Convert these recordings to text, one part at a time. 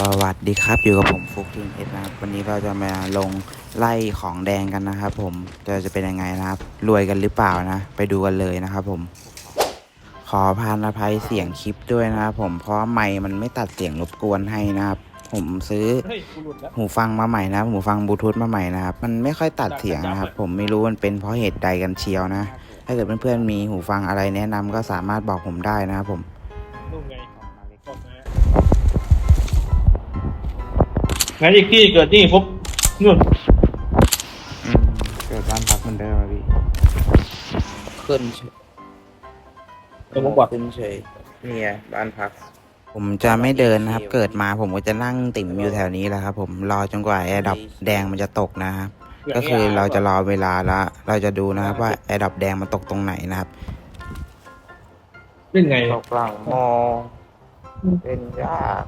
สวัสดีครับอยู่กับผมฟุกทีมเอสนะครับวันนี้เราจะมาลงไล่ของแดงกันนะครับ ผมจะจะเป็นยังไงนะครับ รวยกันหรือเปล่านะ ไปดูกันเลยนะครับผม ขอพานอภัยเสียงคลิปด้วยนะครับผมเพราะไมค์มันไม่ตัดเสียงรบกวนให้นะครับ ผมซื้อหูฟังมาใหม่นะหูฟังบลูทูธมาใหม่นะครับมันไม่ค่อยตัดเสียงนะครับ ผมไม่รู้มันเป็นเพราะเหตุใดกันเชียวนะ ถ้าเกิดเพื่อนๆมีหูฟังอะไรแนะนำก็สามารถบอกผมได้นะครับผม งั้นอีกที่เกิดที่ปุ๊บนู่นอืมเกิดบ้านพักเหมันเดิมอะพี่ขึ้นเฉยเดี๋ยวผมบอกขึ้นเฉยเนี่ยบ้านพัก ผมจะไม่เดินนะครับ เกิดมาผมก็จะนั่งติ่มอยู่แถวนี้แหละครับผมรอจนกว่าแอร์ดับแดงมันจะตกนะครับ ก็คือเราจะรอเวลาแล้วเราจะดูนะครับว่าแอร์ดับแดงมันตกตรงไหนนะครับ เล่นไงตกหลังมอเป็นยาก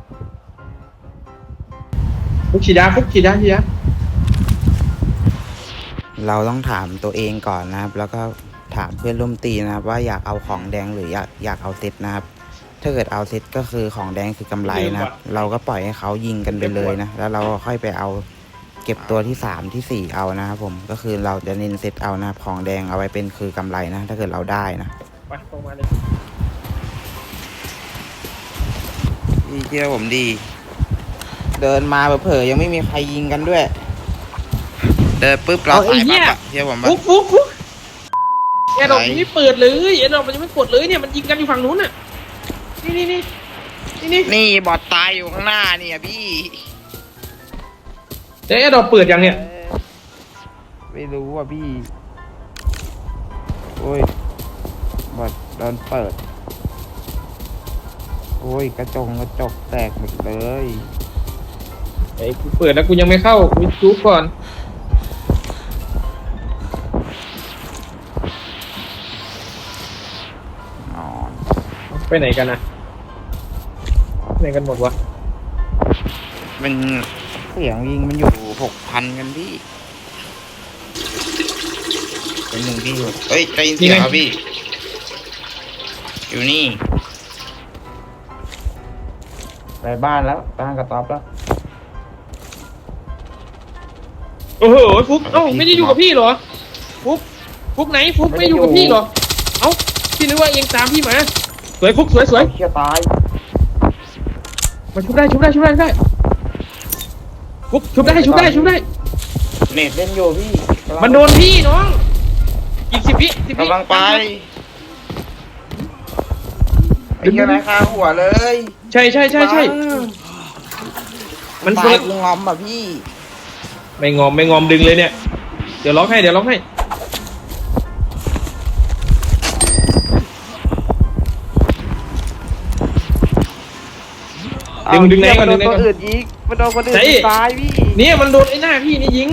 ฟุกฉีดยาฟุกฉีดยาฉีดยาเราต้องถามตัวเองก่อนนะครับ แล้วก็ถามเพื่อนร่วมตีนะครับ ว่าอยากเอาของแดงหรืออยากอยากเอาเซตนะครับ ถ้าเกิดเอาเซตก็คือของแดงคือกำไรนะครับ เราก็ปล่อยให้เขายิงกันไปเลยนะ แล้วเราก็ค่อยไปเอาเก็บตัวที่สามที่สี่เอานะครับผม ก็คือเราจะเน้นเซตเอานะครับของแดงเอาไว้เป็นคือกำไรนะ ถ้าเกิดเราได้นะไปตรงมาเลย พี่เชื่อผมดี เดินมาเผลอๆยังไม่มีใครยิงกันด้วย เดินปุ๊บเราตายปั๊บอะเชื่อผมปะฟุกฟุกฟุกแอร์ดรอปไหน ยังไม่เปิดเลยแอร์ดรอปมันยังไม่กดเลยเนี่ยมันยิงกันอยู่ฝั่งนู้นน่ะนี่นี่นี่นี่นี่นี่บอดตายอยู่ข้างหน้าเนี่ยพี่เดี๋ยวแอร์ดรอปเปิดยังเนี่ยไม่รู้อะพี่ โอ้ยบอดโดนเปิด โอ้ยกระจงกระจกแตกหมดเลย ไอ้กูเปิดแล้วกูยังไม่เข้ากูจูบก่อน นอนไปไหนกันนะไปไหนกันหมดวะมันเสียงยิงมันอยู่หกพันกันพี่เป็นหนึ่งพี่เฮ้ยได้ยินเสียงครับพี่ อยู่นี่ไปบ้านแล้วบ้านกระต๊อบแล้ว โอ้โหฟุกเอ้าไม่ได้อยู่กับพี่เหรอฟุกฟุกไหนฟุกไม่ไม่ได้อยู่กับอยู่พี่เหรอ เอ้าพี่นึกว่าเองตามพี่มาสวยฟุกสวยสวยเชี่ยตายมาชุบได้ชุบได้ชุบได้ชุบได้ฟุกชุบได้ชุบได้ชุบได้เน็ตเล่นอยู่พี่มันโดนพี่น้องอีกสิบวิสิบวิกำลังไปไอ้เหี้ยนายคาหัวเลย ใช่ใช่ใช่ใช่มันตาเปิยดกูงอมอะพี่ ไม่งอมไม่งอมดึงเลยเนี่ย เดี๋ยวล็อกให้เดี๋ยวล็อกให้ ดึงดึงไหนก่อนโดดึนงไหนตัวก่อน อื่นยิงมันโดนคนอื่นใช่ยิงตายพี่เนี่ยมันโดนไอ้หน้าพี่นี่ยิง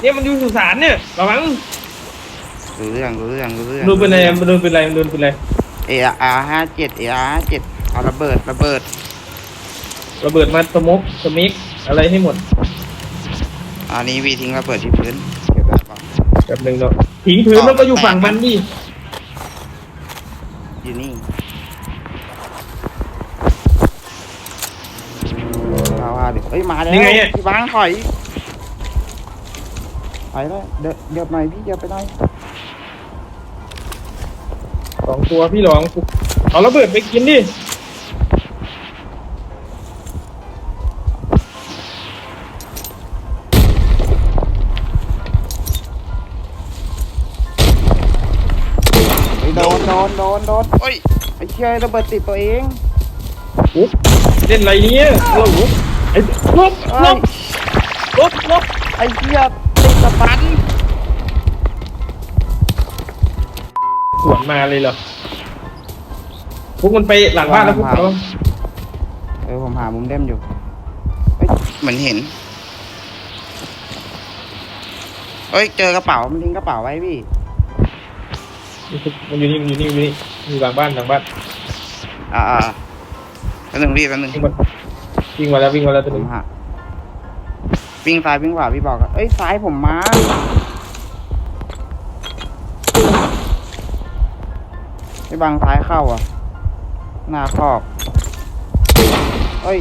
เนี่ยมันอยู่สุสานเนี่ยระวังรู้เรื่องรู้เรื่องรู้เรื่องโดนเป็นไรมันโดนเป็นไรมันโดนเป็นไรเออาร์ห้าเจ็ดเออาร์ห้าเจ็ดเอาระเบิดระเบิดระเบิดมาสมกสมิกอะไรให้หมด อันนี้วีทิ้งระเบิดที่พื้นเก็บได้ปะแบบหนึ่งเนาะทิ้งพื้นแล้วก็อยู่ฝั่งมันดิอยู่นี่เอาว่าดิเฮ้ยมาแล้วยังไงอะพี่บางถอยถอยแล้วเดี๋ยวเดี๋ยวหน่อยพี่เดี๋ยวไปหน่อยสองตัวพี่หลอง เอาระเบิดไปกินดิ นโดนโดนโดนโอ้ยไอ้เชี่ยระเบิดติดตัวเองอุ๊บเล่นอะไรเนี่ยเราอุ๊บไอ้ลบเอ้ลยบลบลบไอ้เชี่ยติดสปันสวนมาเลยเหรอพวกมันไปหลังบ้านแล้วพวกเราเออผมหามุมเด่มอยู่เฮ้ยเหมือนเห็นเฮ้ยเจอกระเป๋ามันทิ้งกระเป๋าไว้พี่ มันอยู่นี่มันอยู่นี่มันอยู่นี่อยู่หลังบ้านหลังบ้านอ่าอ่าแป๊บนึงพี่แป๊บนึงวิ่งมาวิ่งมาแล้ววิ่งมาแล้วตัวผนึมงหาวิ่งซ้ายวิ่งขวาพี่บอกอะเอ้ยซ้ายผมมาไม่บังซ้ายเข้าอะ หน้าคอกเอ้ย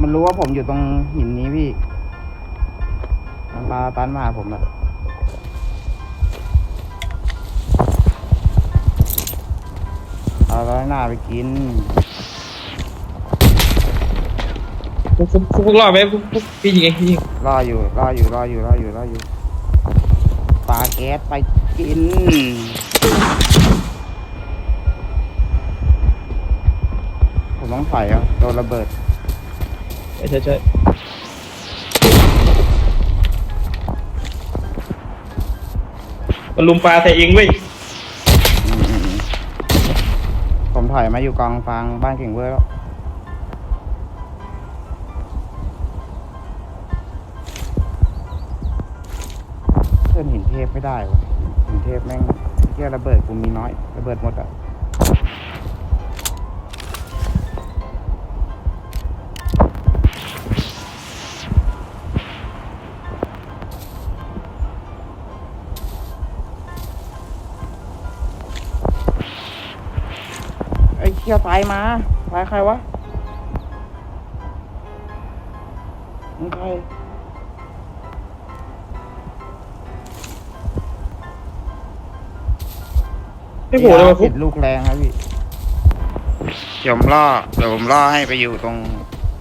มันรู้ว่าผมอยู่ตรงหินนี้พี่มันปาตันมาหาผมอะ เอาร้อยหน้าไปกินฟุกฟุกฟุกฟุกรอดไหมฟุกฟุกพี่ยิงเองพี่ยิงรออยู่รออยู่รออยู่รออยู่รออยู่ปาแก๊สไปกินผมต้องถอยอะโดนระเบิดใช่ใช่ใช่มันลุมปลาใส่เองเว้ย อืมอืมอืมผม ถอยมาอยู่กองฟางบ้านเก่งเวอร์แล้วเพื่อนหินเทพไม่ได้วะหินเทพแม่งเที่ยระเบิดกูมีน้อย ระเบิดหมดอะ ไอ้เคี้ยวตายมาตายใครวะมึงใครไม่โผล่เลยว่ะฟุติกดลูกแรงครับพี่เดี๋ยวผมล่อเดี๋ยวผมล่อให้ไปอยู่ตรง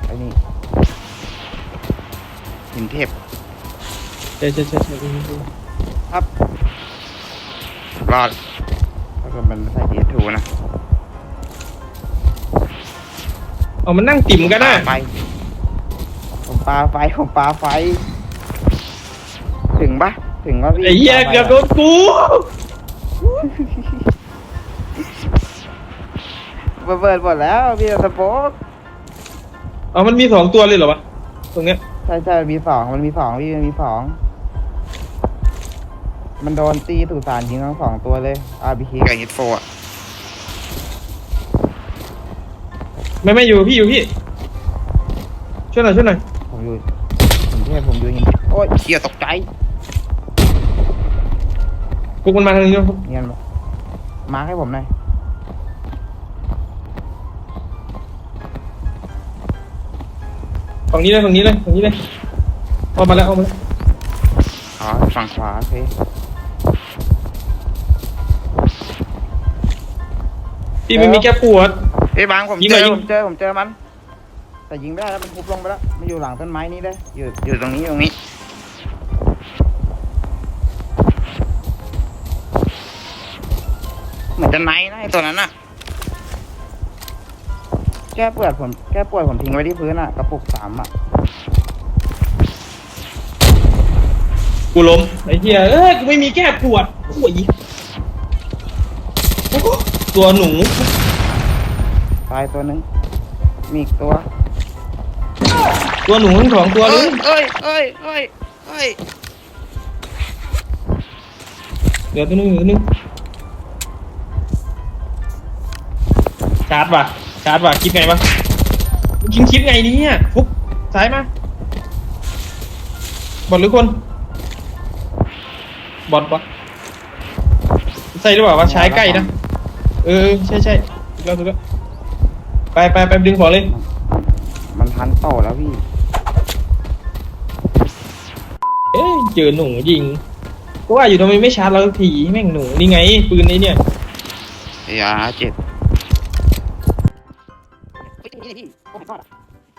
ไอ้นี่หินเทพใช่ใช่ใช่ใช่ครับรอดถ้าเกิดมันไม่ใช่เดียทูนะ เอามันนั่งติ่มกันนะปาไฟผมปาไฟผมปาไฟ ถึงปะถึงว่าพี่ไอ้เหี้ยปาไฟเกือบโดนกูระเบิดหมดแล้วพี่สโป๊กเอามันมีสองตัวเลยเหรอวะตรงเนี้ยใช่ใช่มันมีสองมันมีสองพี่มันมีสองมันโดนตีถูสารยิงทั้งสองตัวเลย RBK กับ H4 อะ ไม่ไม่อยู่พี่อยู่พี่ ช่วยหน่อยช่วยหน่อยผมอยู่ผมเทพผมอยู่หินโอ้ยเชี่ยตกใจฟุกมันมาทางนี้แล้วฟุกเงียบมาร์คให้ผมหน่อยฝั่งนี้เลยฝั่งนี้เลยฝั่งนี้เลยเอามาแล้วเอามาแล้วอ๋อฝั่งขวาโอเคพี่ไม่มีแก้ปวด เอ้ยบางผมยิงเจหน่ออยยิง ผมเจอผมเจอมัน แต่ยิงไม่ได้แล้วมันทุบลงไปแล้วมันอยู่หลังต้นไม้นี้เลยอยู่อยู่ตรงนี้ตรงนี้ เหมือนจะไนท์นะไอ้ตัวนั้นน่ะ แก้ปวดผมแก้ปวดผมทิ้งไว้ที่พื้นอะกระปุกสามอะกูล้มไอ้เหี้ยเอ้ยกูไม่มีแก้ปวดโอ้ยโอ้โหตัวหนู ตายตัวหนึงมีอีกตัว ตัวหนูทั้งสองตัวเลเอ้ยยเอ้ยเอ้ยเอ้ยเอ้ยเดี๋ยวตัวหนึงเดี๋ยวตัวหนึงชาร์จว่ะชาร์จว่ะคิดไงวะคิดคิดไงเนี่ยฟุกซ้ายมาบอลหรือคนบอลปะใช่หรือเปล่าวะใช้ใกล้นะเออใช่ใช่ถูกแล้วถูกแล้ว ไปไปไปดึงของเลย มันพันโตแล้วพี่ เอ้ยเจอหนูยิงก็ว่าอยู่ทำไมไม่ชาร์จเราสักทีแม่งหนูนี่ไง ปืนนี้เนี่ยเอ้ยอาเจ็ดเฮ้ยนี่พี่โอ้ my god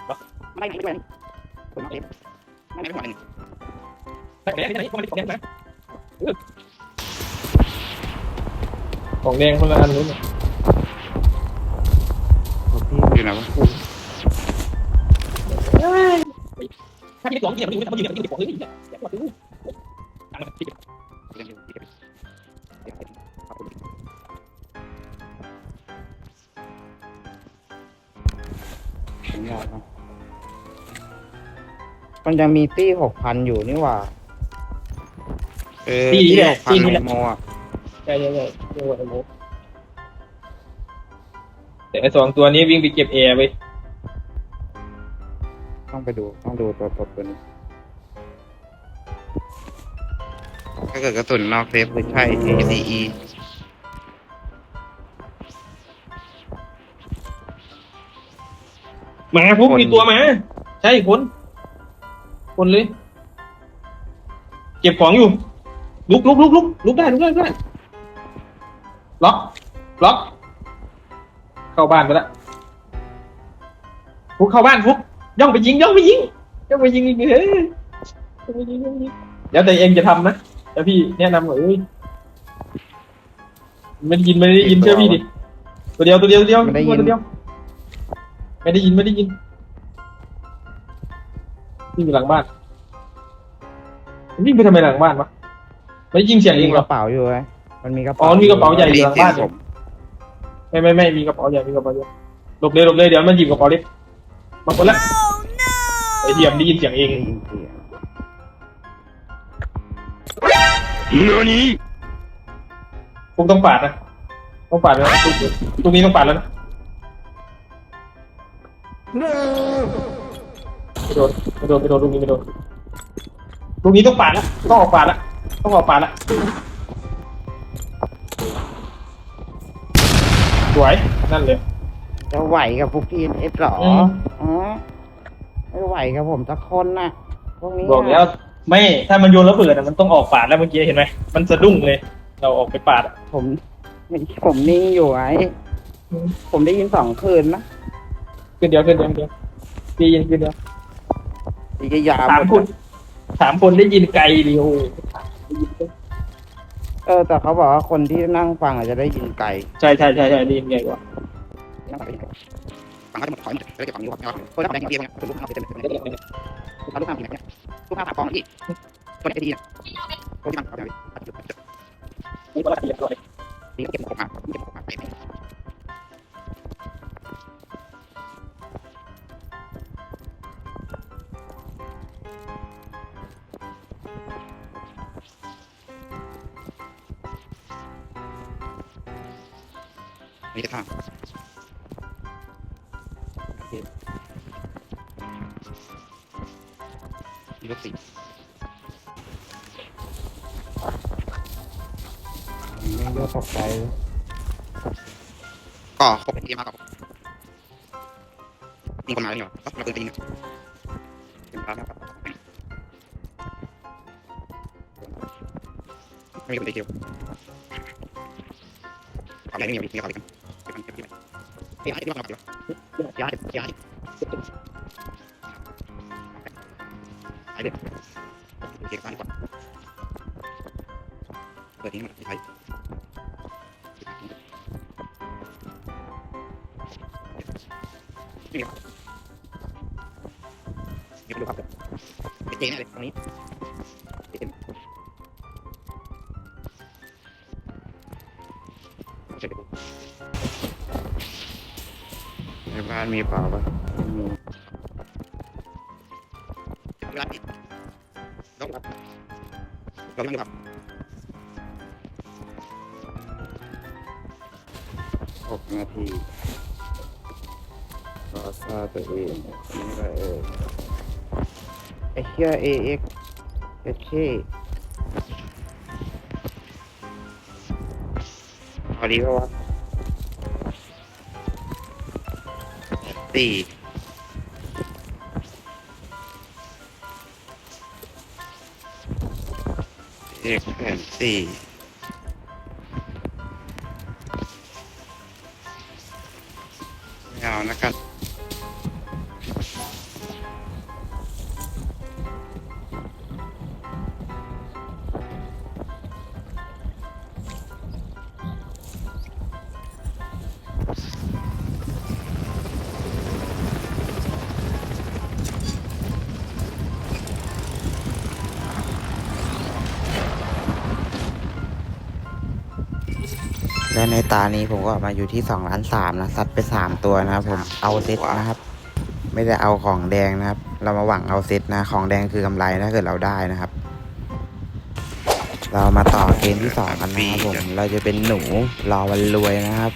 อะไม่ไม่ไม่ผมเจ็บไม่ไม่หัวหนึ่งของแดงคนละอันนู้นน่ะผมพี่อยู่ ไหนวะถ้าพี่สองเกียมันอยู่มันอยู่ในของเลยเนี่ยอย่าว่าซื้อตังค์มันติดผมอยากนะมันยังมีตี้หกพันอยู่นี่หว่า เออตี้หกพันโมอะใช่ใช่ใช่เรียกว่าไอ้โม แต่ไอ้สองตัวนี้วิ่งไปเก็บแอร์ไปต้องไปดูต้องดูตัวตบตัวนี้ถ้าเกิดกระสุนนอกเซฟคือใช่ ACE มาปุ๊บมีตัวมา ใช่คน คนเลย เก็บของอยู่ ลุกลุกลุกลุกลุกได้ลุกได้ลุกได้ล็อกล็อก เข้าบ้านไปแล้วฟุกเข้าบ้านฟุกย่องไปยิงย่องไปยิงย่องไปยิงอีกเฮ้ยย่องไปยิงย่องไปยิงเดี๋ยวแต่เองจะทำนะเดี๋ยวพี่แนะนำหน่อยเอ้ยไม่ได้ยินไม่ได้ยินเชื่อพี่ดิตัวเดียวตัวเดียวตัวเดียวไม่ได้ยิน ตัวเดียวไม่ได้ยินไม่ได้ยินวิ่งไปหลังบ้านวิ่งไปทำไมหลังบ้านวะไม่ได้ยิงเสียงเองมีเหรกอระเป๋าอยู่ไหมมันมีกระอ๋เป๋าอมีกระเป๋าใหญ่ อยู่หลังบ้าน ผม ไม่ไม่ไม่มีกระเป๋าใหญ่มีกระเป๋าใหญ่หลบเลยหลบเลยเดี๋ยวมันหยิบกระเป๋าเล็กมาคนละไอ้เหี้ยมนได้ยินเสียงเองได้ยินเสียงคงต้องปาดนะต้องปาดแล้วตรงตรงนี้ต้องปาดแล้วนะไม่โดนไม่โดนไม่โดนตรงนี้ไม่โดนตรงนี้ต้องปาดแล้วต้องออกปาดแล้วต้องออกปาดแล้ว วย นั่นเลย จะไหวกับพวกพีเอสหรออืม อ๋อไม่ไหวกับผมสักคนนะพวกนี้บอกแล้วไม่ถ้ามันโยนระเบิดอะมันต้องออกปาดแล้วเมื่อกี้เห็นไหมมันสะดุ้งเลย เราออกไปปาดอะผมผมนิ่งอยู่ไอ้อืมผมได้ยินสองคืนนะขึ้นเดียวขึ้นเดียวขึ้นเดียวได้ยินขึ้นเดียวดีจะยาวสามคนสามคนได้ยินไกลเดียวได้ยินไกล เออแต่เขาบอกว่าคนที่นั่งฟังอาจจะได้ยินไกลใช่ใช่ใช่ใช่ได้ยินไกลกว่านั่งฟังได้ยินไกลฟังเขาจะหมดถอยหมดจะได้เก็บฝั่งนี้ครับคนถ้าแดงเดียวเนี่ยลูกค้าเป็นลูกค้าเป็นลูกค้าเป็นเนี่ยลูกค้าผ่าฟองอีกคนที่ดีนะคนที่มันเอาไปนี่ก็ละเอีเลยดีเก็บออกมาเก็บออกมานี่จะทำมีรถสิไม่เยอะตกใจก็ครบเรียมากับมีคนมาแล้วเหรอเราตื่นตีนเป็นพระนะครับไม่มีคนไปเที่ยวอะไรไม่มีมีอะไรกัน เก็บให้ที่เราเก็บย้ายย้ายหายเด็ดเก็บกันดีกว่าเปิดทิ้งมันใช้ 6 นาทีรอซาตัวเองนี่ก็เออไอเชียเอเอ็กเอเชพอดีป่าวะสี่เอ็กแผ่นสี่ ในตานี้ผมก็มาอยู่ที่สองล้านสามนะซัดไปสามตัวนะครับผมเอาเซตนะครับ ไม่ได้เอาของแดงนะครับ เรามาหวังเอาเซตนะของแดงคือกำไรถ้าเกิดเราได้นะครับ เรามาต่อเกมที่สองกันนะครับผมเราจะเป็นหนูรอวันรวยนะครับ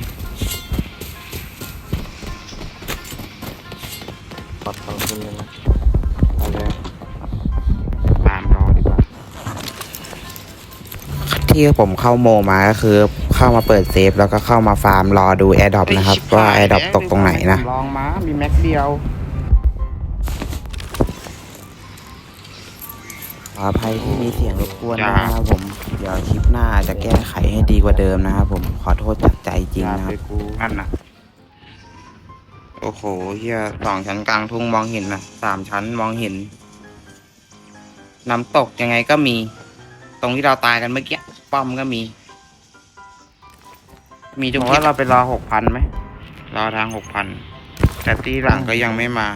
ขอบคุณเลยนะเอาเลยตามรอดีกว่าที่ผมเข้าโมมาก็คือ เข้ามาเปิดเซฟแล้วก็เข้ามาฟาร์มรอดูแอร์ดรอปนะครับว่าแอร์ดรอปตกตรงไหนนะลองมามีแม็กเดียวขออภัยที่มีเสียงรบกวนนะครับผม เดี๋ยวคลิปหน้าจะแก้ไขให้ดีกว่าเดิมนะครับผมขอโทษจากใจจริงนะครับนั่นนะโอ้โหเฮียสองชั้นกลางทุ่งมองเห็นนะสามชั้นมองเห็น น้ำตกยังไงก็มี ตรงที่เราตายกันเมื่อกี้ป้อมก็มี มีทุกว่าเราไปรอหกพันไหมรอทางหกพันแต่ที่หลังก็ยังไม่มา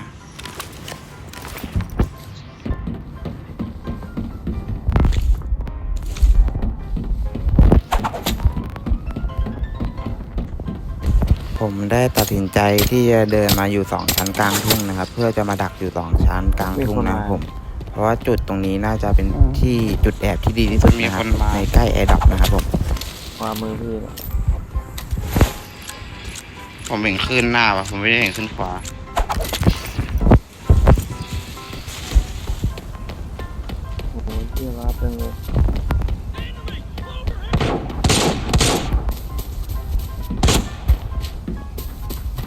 ผมได้ตัดสินใจที่จะเดินมาอยู่สองชั้นกลางทุ่งนะครับ เพื่อจะมาดักอยู่สองชั้นกลางทุ่งนะครับผม เพราะว่าจุดตรงนี้น่าจะเป็นที่จุดแอบที่ดีที่สุดนะครับในใกล้แอร์ดับนะครับผมขวามือพี่เนี่ย ผมเห็นขึ้นหน้าว่ะผมไม่ได้เห็นขึ้นขวา โอ้โหพี่รับจังเลย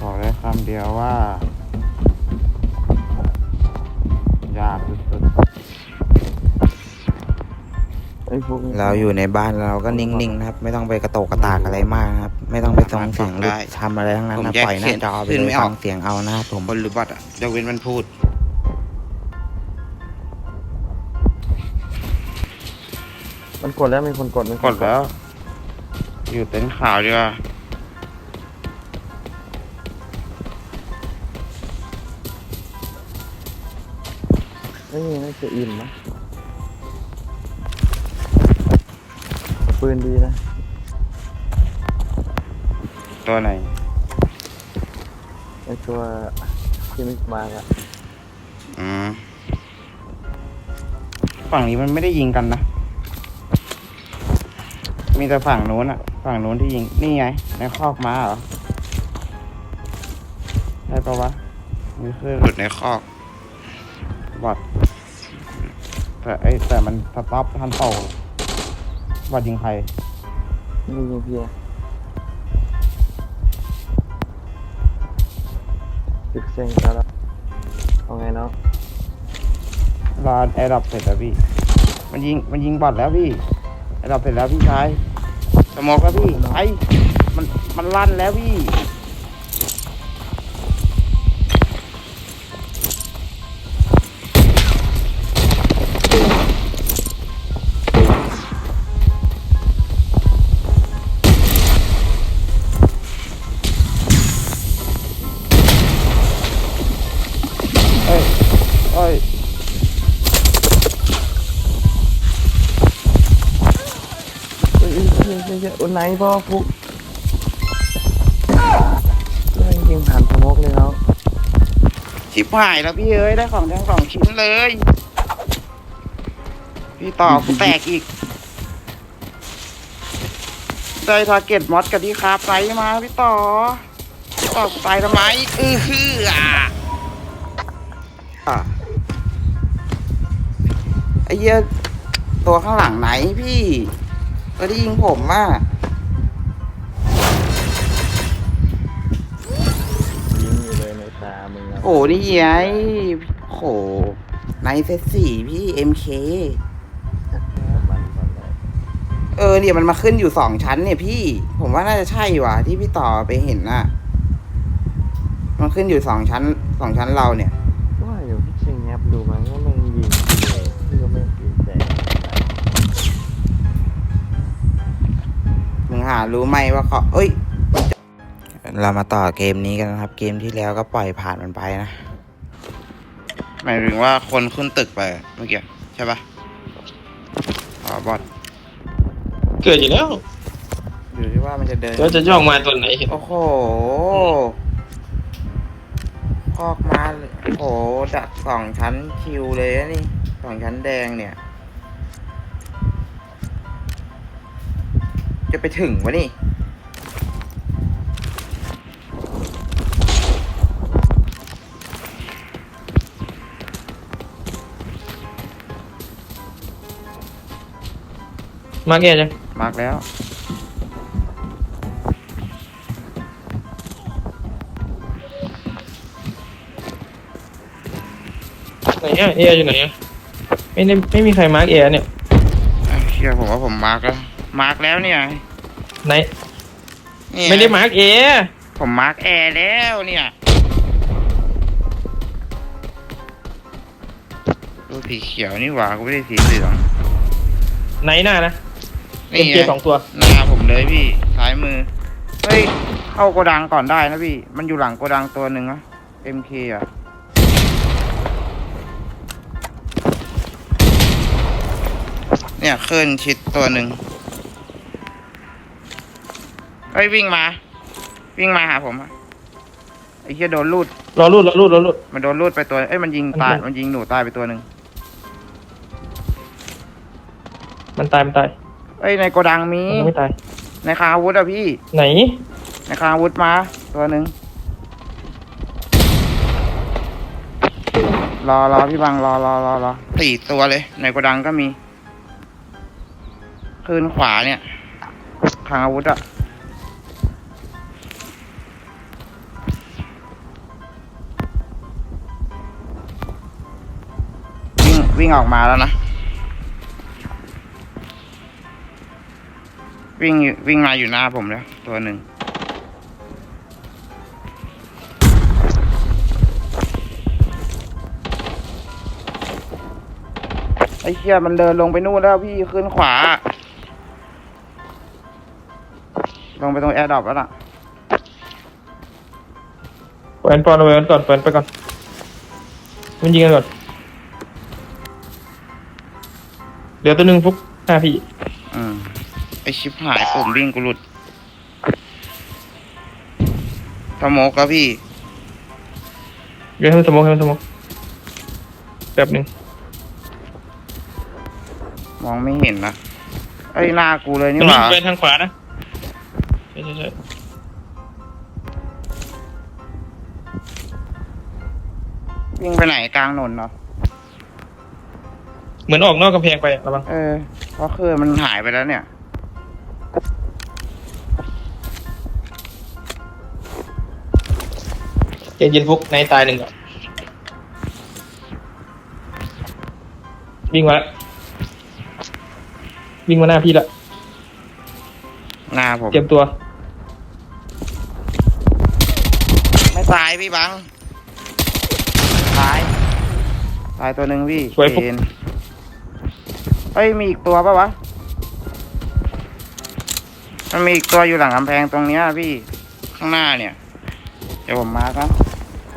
บอกได้คำเดียวว่า ยากสุดไอ้พวกนี้เราอยู่ในบ้านเราก็นิ่งๆนะครับ ไม่ต้องไปกระโตกกระตากอะไรมากนะครับ ไม่ต้องไปส่งเสียงหรือทำอะไรทั้งนั้นนะปล่อยหน้าจอไปเลยฟังเสียงเอานะครับผมคนหรือบัตรอะยกเว้นมันพูดมันกดแล้วมีคนกดมีคนกดแล้ว อยู่เต็นท์ข่าวดีกว่าไม่มีน่าจะอิ่มนะปืนดีนะ ตัวไหน ไอ้ตัวที่มิกมาอะอืม ฝั่งนี้มันไม่ได้ยิงกันนะ มีแต่ฝั่งนู้นอะฝั่งนู้นที่ยิง นี่ไง ในคอกม้าเหรอ ได้ปะวะมีคือหลุดในคอกบอดแต่ไอยแต่มันสต็อปทันเป่าบอดยิงใครนี่ยิงพี่อะสิบเซนแล้วเอาไงเนาะรอแอร์ดรอปเสร็จแล้วพี่ มันยิงมันยิงบอดแล้วพี่แอร์ดรอปเสร็จแล้วพี่ชายสโมกแล้วพี่ไอมันมันลั่นแล้วพี่ ไอ้พ่อฟุกเล่นยิงผ่านสมกเลยเนาะชิบหายแล้วพี่เอ้ยได้ของทั้งสองชิ้นเลย พี่ต่อกูแตกอีก ได้ทาร์เก็ตมอสกับที่คาบไซมาพี่ต่อพี่ต่อกูตายทำไมอือฮืออะอะไอ้เหี้ยตัวข้างหลังไหนพี่ตัวที่ยิงผมอะ นี่ไงโหในเซตสี่พี่ MK มันก่อนเลยเออเนี่ยมันมาขึ้นอยู่สองชั้นเนี่ยพี่ ผมว่าน่าจะใช่ว่ะ ที่พี่ต่อไปเห็นน่ะ มันขึ้นอยู่สองชั้นสองชั้นเราเนี่ย ว่าอยู่พี่เชียงแงบดูมันก็ไม่ยิงเลยพี่ก็ไม่ยิงแต่มึงหารู้ไหมว่าเขาเอ้ย เรามาต่อเกมนี้กันนะครับ เกมที่แล้วก็ปล่อยผ่านมันไปนะหมายถึงว่าคนขึ้นตึกไปเมื่อกี้ใช่ปะอ๋อบอดเกิดอยู่แล้วอยู่ที่ว่ามันจะเดิน แล้วจะย่องมาตัวไหนเห็นโอ้โหพอกมาเลยโอ้โหดักสองชั้นคิวเลยนะนี่สองชั้นแดงเนี่ย จะไปถึงวะนี่ มาแก่จังมาร์กแล้ว ไหนอะเอียอยู่ไหนอะไม่ได้ไม่มีใครมาร์กเอเนี่ยอะเชื่อผมว่าผมมาร์กแล้ว มาร์กแล้วเนี่ยไหน เนี่ยไม่ได้มาร์กเอผมมาร์กแอร์แล้วเนี่ยดูสีเขียวนี่หว่ากูไม่ได้สีเหลือง ไหนหน้านะนี่ เอ็มไงเสองตัว หน้าผมเลยพี่ซ้ายมือ เฮ้ย เข้าโกดังก่อนได้นะพี่ มันอยู่หลังโกดังตัวหนึ่งนะ MK อะเนี่ยเคลื่อนชิดตัวหนึ่งเฮ้ยวิ่งมา วิ่งมาหาผมอะไอ้เหี้ยโดนลูด รอรูดรอรูดรอรูด มันโดนลูดไปตัว เอ้ยมันยิงตาย มันมันยิงหนูตายไปตัวหนึ่งมันตายมันตาย เอ้ยในโกดังมีมันยังไม่ตาย ในคลังอาวุธอะพี่ ไหน ในคลังอาวุธมา ตัวหนึ่งรอรอพี่บังรอรอรอรอสี่ตัวเลย ในโกดังก็มี คืนขวาเนี่ยคลังอาวุธอะวิ่งวิ่งออกมาแล้วนะ วิ่งวิ่งมาอยู่หน้าผมแล้ว ตัวหนึ่งไอ้เชี่ยมันเดินลงไปนู่นแล้วพี่ขึ้นขวา ลงไปตรงแอร์ดรอปแล้วล่ะปล่อยมันปอนเอาไว้ก่อนปล่อยมันไปก่อนมันยิงกันก่อน เดี๋ยวตัวหนึ่งฟุกหน้าพี่ ไอชิปหายผมวิ่งกูหลุดสโมกแล้วพี่ เดี๋ยวให้มันสมองให้มันสมองแบบหนึ่งมองไม่เห็นนะไอ้ยหน้ากูเลยนี่มันหวิ่ว่างไปทางขวานะใช่ใช่ใช่วิ่งไปไหนกลางถนนเนาะเหมือนออกนอกกำแพงไปอะระวัง เออเพราะคือมันหายไปแล้วเนี่ย เย็นเย็นฟุกในตายหนึ่งอะวิ่งมาละวิ่งมาหน้าพี่ละหน้าผม เตรียมตัว ไม่ตายพี่บัง ตาย ตายตัวหนึ่งพี่สวยปุ๊บเอ็นเอ้ยมีอีกตัวปะวะ มันมีอีกตัวอยู่หลังกำแพงตรงเนี้ยพี่ ข้างหน้าเนี่ย เดี๋ยวผมมาครับ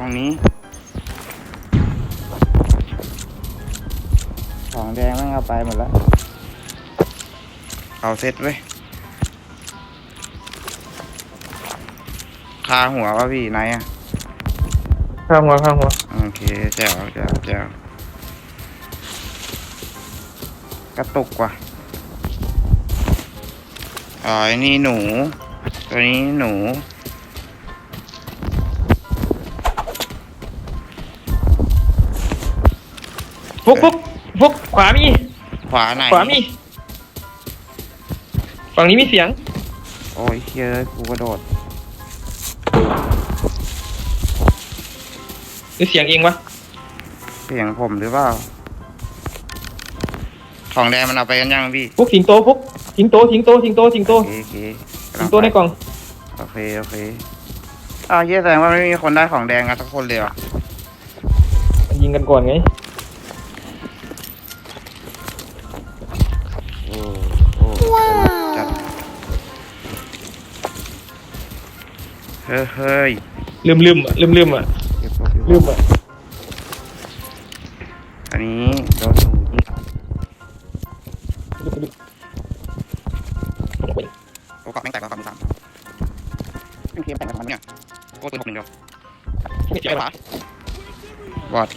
ตรงนี้ ของแดงแม่งเอาไปหมดแล้ว เอาเซ็ตไว้ยคาหัววะพี่ไหนอะข้างหัวข้างหัวโอเคแจ๋วแจ๋วแจ๋วกระตุกว่ะอ๋อไอ้นี่หนู ตัวนี้หนู ฟุกฟุกฟุกขวามี ขวาไหนขวามี ฝั่งนี้มีเสียง โอ้ยเฮ้ยกูกระโดดหรือเสียงเองวะ เสียงผมหรือเปล่าของแดงมันเอาไปกันยังพี่ฟุกสิงโตฟุกสิงโตสิงโตสิงโตสิงโตโอเคโอเคสิงโตในกล่อง โอเคโอเคอ้าวเฮียแสดงว่าไม่มีคนได้ของแดงกันสักคนเลยเหรอมันยิงกันก่อนไง เฮ้ยเฮ้ยลืมลืมอะลืมลืมอะเก็บศพอยู่ลืมอะอันนี้โดนหนูยิงลืมลืมโอ้กลับแม่งแตกแล้วครับมีสามเป็นเกมแต่งกันมันเนี่ยโอ้ตัวหกหนึ่งเดียวไม่เจ็บหรอบอด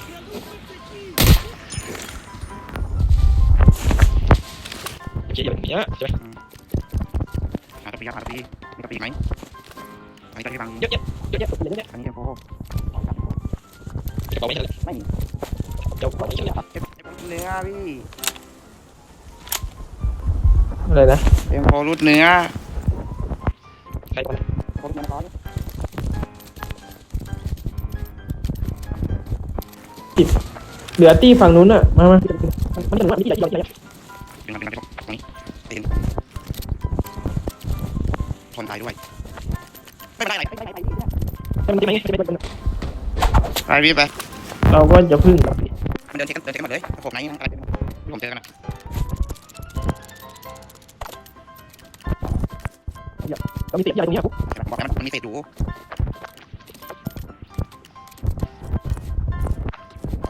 เจ็บอย่างเงี้ยใช่ไหมหากระปีครับหากระปีมีกระปีไหม อันนี้กระปีบางเยอะแยะเยอะแยะเยอะแยะอันนี้เอ็มโฟเก็บเอาไว้เฉยไม่มีเจ้าเอาไว้เฉยเอ็มเนื้อพี่อะไรนะเอ็มโฟรูดเนื้อใครวะโฟรูดเนื้อร้อยเหลือตี้ฝั่งนู้นอะ มามามันจะรู้ว่านี่ใหญ่ใหญ่ใหญ่ดึงมาดึงมาดึงมาตรงนี้ตีนทนตายด้วย ไม่เป็นไรมันจะไมมันจะเป็นไปพี่ไปเราก็จะพึ่งกับมันเดินเช็คกันเดินเช็คกันหมดเลยผมไหนนะอะไรที่ผมเจอกันนะเรามีเสียใหญ่ตรงนี้ปุ๊บบอกแล้วมันมันมีเศษอยู่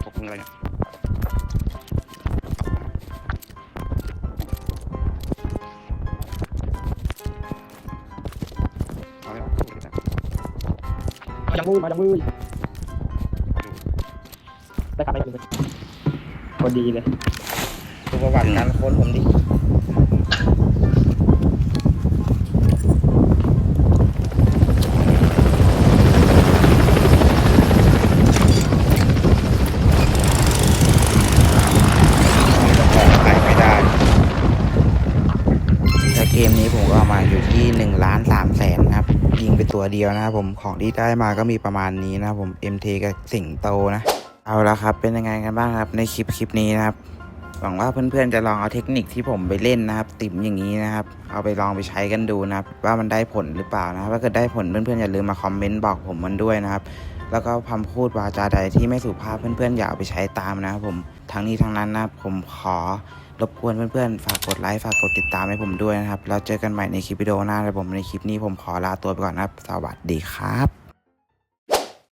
ตกมืออะไรเนี่ย มาจากมือมาจากมือได้ขาดไปกันเลยพอดีเลยดูประวัติการค้นผมดิ ตัวเดียวนะครับผมของที่ได้มาก็มีประมาณนี้นะครับผม MT กับสิงโตนะ เอาละครับเป็นยังไงกันบ้างครับในคลิปคลิปนี้นะครับหวังว่าเพื่อนๆจะลองเอาเทคนิคที่ผมไปเล่นนะครับ ติ่มอย่างนี้นะครับ เอาไปลองไปใช้กันดูนะครับว่ามันได้ผลหรือเปล่านะครับถ้าเกิดได้ผลเพื่อนๆอย่าลืมมาคอมเมนต์บอกผมมันด้วยนะครับแล้วก็คำพูดวาจาใดที่ไม่สุภาพเพื่อนๆอย่าเอาไปใช้ตามนะครับผมทั้งนี้ทั้งนั้นนะผมขอ รบกวนเพื่อนๆ ฝากกดไลค์ ฝากกดติดตามให้ผมด้วยนะครับ แล้วเจอกันใหม่ในคลิปวิดีโอหน้าเลยผมในคลิปนี้ผมขอลาตัวไปก่อนนะครับ สวัสดีครับ